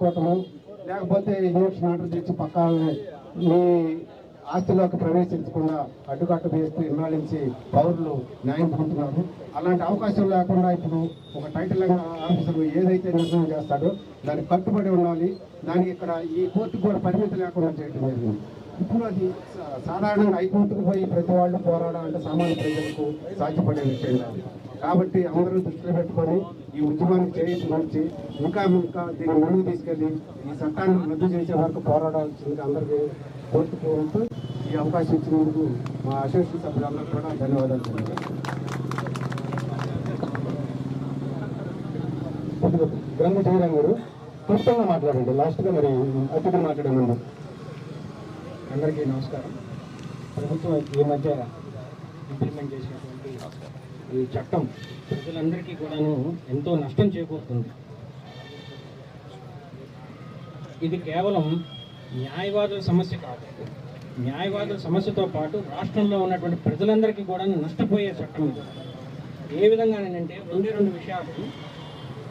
లేకపోతే injection order తెచ్చి పక్కనే మీ ఆస్తిలోకి ప్రవేశించకుండా అడ్డుకట్ట వేస్తూ ఇన్నాళ్ళించి పౌరులు న్యాయం పొందుతున్నారు. అలాంటి అవకాశం లేకుండా ఇప్పుడు ఒక టైటిల్ ఆఫీసర్ ఏదైతే నిర్ణయం చేస్తాడో దానికి కట్టుబడి ఉండాలి. దానికి ఇక్కడ ఈ కోర్టు కూడా పరిమితి లేకుండా చేయడం జరిగింది. ఇప్పుడు అది సాధారణంగా హైకోర్టుకు పోయి ప్రతి వాళ్ళు పోరాడాలంటే సామాన్య ప్రజలకు సాధ్యపడే విషయం కాదు. కాబట్టి అందరూ దృష్టిలో పెట్టుకొని ఈ ఉద్యమాన్ని చేయించి మంచి. ఇంకా ఇంకా దీన్ని ముందుకు తీసుకెళ్ళి ఈ చట్టాన్ని రద్దు చేసే వరకు పోరాడాల్సింది అందరికీ కోరుకుంటూ ఈ అవకాశం ఇచ్చినందుకు మా అసోసియేషన్ సభ్యులందరూ కూడా ధన్యవాదాలు తెలియజేస్తున్నాను. గ్రంథ జయరాం గారు క్లుప్తంగా మాట్లాడండి. లాస్ట్గా మరి అతిథులు మాట్లాడే ముందు. అందరికీ నమస్కారం. ప్రభుత్వం ఈ మధ్య ఇంప్లిమెంట్ చేసినటువంటి ఈ చట్టం ప్రజలందరికీ కూడాను ఎంతో నష్టం చేకూరుతుంది. ఇది కేవలం న్యాయవాదుల సమస్య కాదు. న్యాయవాదుల సమస్యతో పాటు రాష్ట్రంలో ఉన్నటువంటి ప్రజలందరికీ కూడా నష్టపోయే చట్టం ఇది. ఏ విధంగానంటే రెండే రెండు విషయాలు.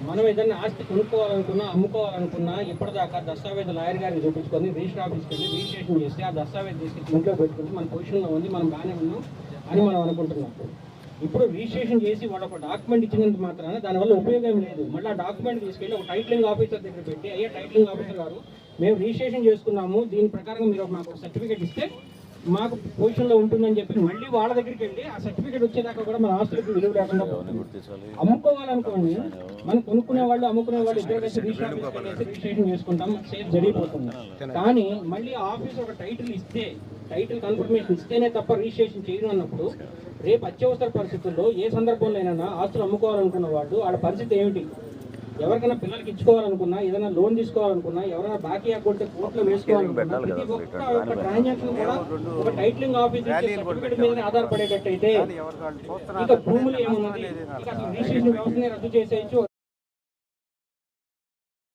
మనం ఏదైనా ఆస్తి కొనుక్కోవాలనుకున్నా అమ్ముకోవాలనుకున్నా ఇప్పటిదాకా దస్తావేజ్ లాయర్ గారిని చూపించుకొని రిజిస్టర్ ఆఫీస్కి వెళ్ళి రిజిస్ట్రేషన్ చేసి ఆ దస్తావేజ్ తీసుకొచ్చి ఇంట్లో పెట్టుకుంటే మన పొజిషన్లో ఉంది మనం బాగానే ఉన్నాం అని మనం అనుకుంటున్నాం. ఇప్పుడు రిజిస్ట్రేషన్ చేసి వాడు ఒక డాక్యుమెంట్ ఇచ్చినంత మాత్రాన దానివల్ల ఉపయోగం లేదు. మళ్ళీ ఆ డాక్యుమెంట్ తీసుకెళ్ళి ఒక టైటిలింగ్ ఆఫీసర్ దగ్గర పెట్టి అయ్యే టైటిలింగ్ ఆఫీసర్ గారు మేము రిజిస్ట్రేషన్ చేసుకున్నాము. దీని ప్రకారం మీరు మాకు సర్టిఫికేట్ ఇస్తే మాకు పొజిషన్లో ఉంటుందని చెప్పి మళ్ళీ వాళ్ళ దగ్గరికి వెళ్ళి ఆ సర్టిఫికేట్ వచ్చేదాకా కూడా మన ఆస్తులకు విలువ లేకుండా. అమ్ముకోవాలనుకోండి మనం కొనుక్కునే వాళ్ళు అమ్ముకునే వాళ్ళు ఇద్దరు కలిసి రిజిస్ట్రేషన్ చేసుకుంటాం సేఫ్ జరిగిపోతుంది. కానీ మళ్ళీ ఆఫీస్ ఒక టైటిల్ ఇస్తే టైటిల్ కన్ఫర్మేషన్ ఇస్తేనే తప్ప రిజిస్ట్రేషన్ చేయను అన్నప్పుడు రేపు అత్యవసర పరిస్థితుల్లో ఏ సందర్భంలో అయినా ఆస్తులు అమ్ముకోవాలనుకున్న వాళ్ళు వాళ్ళ పరిస్థితి ఏమిటి? ఎవరికైనా పిల్లలకి ఇచ్చుకోవాలనుకున్నా ఏదైనా లోన్ తీసుకోవాలనుకున్నా ఎవరైనా బాకీ అకౌంట్ కోర్టులో వేసుకోవాలనుకున్నా ట్రాన్సాక్షన్ కూడా ఒక టైటిలింగ్ ఆఫీస్ సర్టిఫికేట్ మీద ఆధారపడేటట్టయితే ఇక భూములు ఏమున్నది ఇక రిజిస్ట్రేషన్ వ్యవస్థని రద్దు చేసేయచ్చు.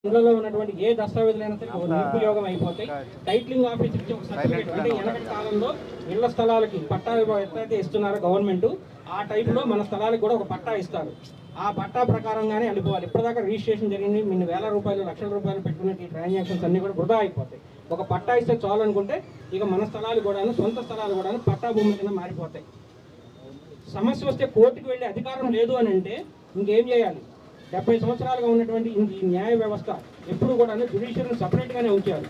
ఇళ్ళలో ఉన్నటువంటి ఏ దస్తావేజులైనా సరే నిరుపయోగం అయిపోతాయి. టైటిలింగ్ ఆఫీస్ ఇచ్చే ఒక సర్టిఫికేట్ అంటే వెనకటి కాలంలో ఇళ్ళ స్థలాలకి పట్టా ఎట్లయితే ఇస్తున్నారో గవర్నమెంట్ ఆ టైపులో మన స్థలాలకు కూడా ఒక పట్టా ఇస్తారు. ఆ పట్టా ప్రకారంగానే వెళ్ళిపోవాలి ఇప్పటిదాకా రిజిస్ట్రేషన్ జరిగింది. మీ వేల రూపాయలు లక్షల రూపాయలు పెట్టుకునే ఈ ట్రాన్సాక్షన్స్ అన్ని కూడా వృధా అయిపోతాయి. ఒక పట్టా ఇస్తే చాలు అనుకుంటే ఇక మన స్థలాలు కూడాను సొంత స్థలాలు కూడాను పట్టా భూముల కింద మారిపోతాయి. సమస్య వస్తే కోర్టుకు వెళ్ళే అధికారం లేదు అని అంటే ఇంకేం చేయాలి? డెబ్బై సంవత్సరాలుగా ఉన్నటువంటి ఈ- న్యాయ వ్యవస్థ ఎప్పుడు కూడా జ్యుడిషియరీని సపరేట్గానే ఉంచారు.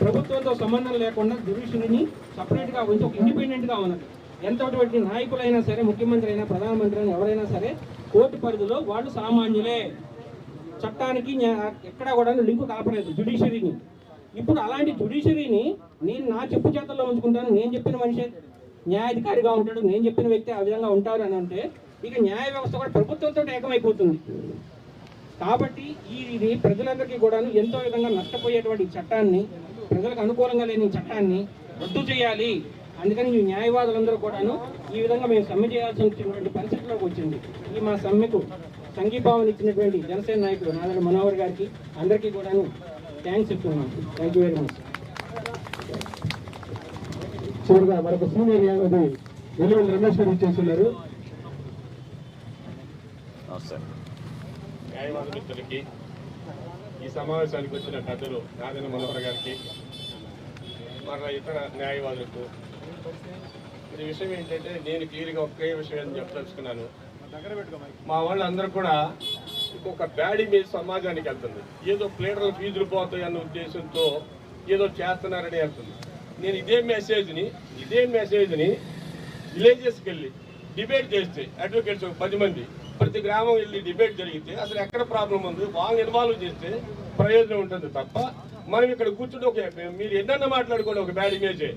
ప్రభుత్వంతో సంబంధం లేకుండా జ్యుడిషియరీని సపరేట్గా ఉంచి ఒక ఇండిపెండెంట్గా ఉన్నది. ఎంతటువంటి నాయకులైనా సరే ముఖ్యమంత్రి అయినా ప్రధానమంత్రి అయినా ఎవరైనా సరే కోర్టు పరిధిలో వాళ్ళు సామాన్యులే. చట్టానికి ఎక్కడా కూడా లింకు కాపలేదు జ్యుడిషియరీని ఇప్పుడు అలాంటి జ్యుడిషియరీని నేను నా చెప్పు చేతల్లో ఉంచుకుంటాను. నేను చెప్పిన మనిషి న్యాయాధికారిగా ఉంటాడు. నేను చెప్పిన వ్యక్తి ఆ విధంగా ఉంటారు అని అంటే ఇక న్యాయ వ్యవస్థ కూడా ప్రభుత్వంతో ఏకమైపోతుంది. కాబట్టి ఈ ఇది ప్రజలందరికీ కూడాను ఎంతో విధంగా నష్టపోయేటువంటి చట్టాన్ని ప్రజలకు అనుకూలంగా లేని చట్టాన్ని రద్దు చేయాలి. అందుకని ఈ న్యాయవాదులందరూ కూడాను ఈ విధంగా మేము సమ్మె చేయాల్సి వచ్చినటువంటి పరిస్థితిలోకి వచ్చింది. ఈ మా సమ్మెకు సంఘీభావం ఇచ్చినటువంటి జనసేన నాయకుడు నాదల మనోహర్ గారికి అందరికీ కూడాను థ్యాంక్స్ చెప్తున్నాం. థ్యాంక్ యూ వెరీ మచ్ చివరిగా మరొక సీనియర్ న్యాయవాది ఎల్లువెల్లి రమేష్ గారు ఇచ్చేస్తున్నారు. న్యాయవాద మిత్రులకి ఈ సమావేశానికి వచ్చిన పెద్దలు నాదన మనోహర్ గారికి మరలా ఇతర న్యాయవాదులకు. ఈ విషయం ఏంటంటే నేను క్లియర్గా ఒకే విషయం చెప్పదలుచుకున్నాను. మా వాళ్ళందరూ కూడా ఇంకొక బ్యాడ్ ఇమేజ్ సమాజానికి వెళ్తుంది. ఏదో ప్లేటర్ల ఫీజులు పోతాయి అన్న ఉద్దేశంతో ఏదో చేస్తున్నారని వెళ్తుంది. నేను ఇదే మెసేజ్ని ఇదే మెసేజ్ని విలేజెస్కి వెళ్ళి డిబేట్ చేస్తే అడ్వకేట్స్ ఒక పది మంది ప్రతి గ్రామం వెళ్ళి డిబేట్ జరిగితే అసలు ఎక్కడ ప్రాబ్లం ఉంది? వాళ్ళని ఇన్వాల్వ్ చేస్తే ప్రయోజనం ఉంటుంది తప్ప మనం ఇక్కడ కూర్చుంటే ఒక మీరు ఎన్నన్నా మాట్లాడుకోండి ఒక బ్యాడ్ ఇమేజే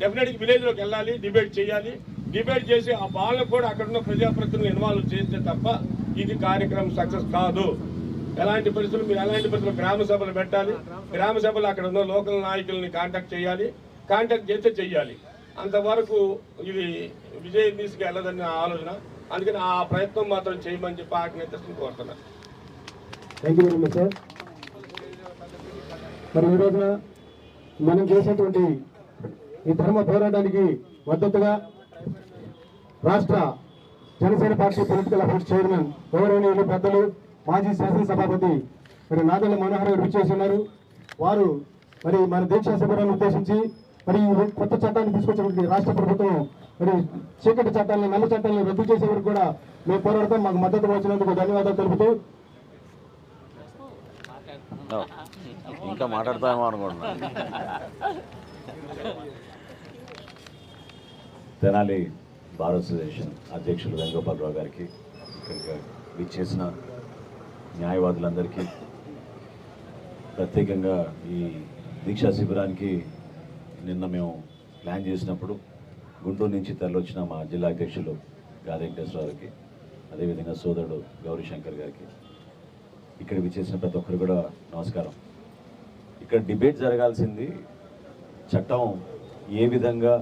డెఫినెట్గా విలేజ్లోకి వెళ్ళాలి డిబేట్ చేయాలి. డిబేట్ చేసి ఆ వాళ్ళకు కూడా అక్కడ ఉన్న ప్రజాప్రతినిధులు ఇన్వాల్వ్ చేస్తే తప్ప ఇది కార్యక్రమం సక్సెస్ కాదు. ఎలాంటి పరిస్థితులు మీరు ఎలాంటి పరిస్థితులు గ్రామ సభలు పెట్టాలి? గ్రామ సభలు అక్కడ ఉన్న లోకల్ నాయకుల్ని కాంటాక్ట్ చేయాలి. కాంటాక్ట్ చేస్తే చెయ్యాలి. అంతవరకు ఇది విజయం తీసుకెళ్ళదని ఆలోచన. అందుకని ఆ ప్రయత్నం మాత్రం చేయమని చెప్పి ఆజ్ఞాపిస్తూ కోరుతున్నాను thank you very much sir మరి ఈ రోజున మనం చేసేటువంటి ఈ ధర్మ పోరాటానికి మద్దతుగా రాష్ట్ర Janasena party political affairs chairman గౌరవనీయులు పెద్దలు మాజీ శాసనసభాపతి మరి నాదల మనోహర్ గారు విచ్చేస్తున్నారు వారు మరి మన దీక్షా శిబిరాన్ని ఉద్దేశించి మరి కొత్త చట్టాన్ని తీసుకొచ్చినటువంటి రాష్ట్ర ప్రభుత్వం మరి చీకటి చట్టాలను నల్ల చట్టాలను రద్దు చేసే వరకు కూడా మేము పోరాడతాం. మాకు మద్దతు వచ్చినందుకు ధన్యవాదాలు తెలుపుతూ ఇంకా మాట్లాడతామో అనుకుంటున్నా తెనాలి బార్ అసోసియేషన్ అధ్యక్షులు వేణుగోపాలరావు గారికి ఇక్కడికి విచ్చేసిన న్యాయవాదులందరికీ ప్రత్యేకంగా ఈ దీక్షా శిబిరానికి నిన్న మేము ప్లాన్ చేసినప్పుడు గుంటూరు నుంచి తరలివచ్చిన మా జిల్లా అధ్యక్షులు గాది వెంకటేశ్వరరావుకి అదేవిధంగా సోదరుడు గౌరీశంకర్ గారికి ఇక్కడ విచ్చేసిన ప్రతి ఒక్కరు కూడా నమస్కారం. ఇక్కడ డిబేట్ జరగాల్సింది చట్టం ఏ విధంగా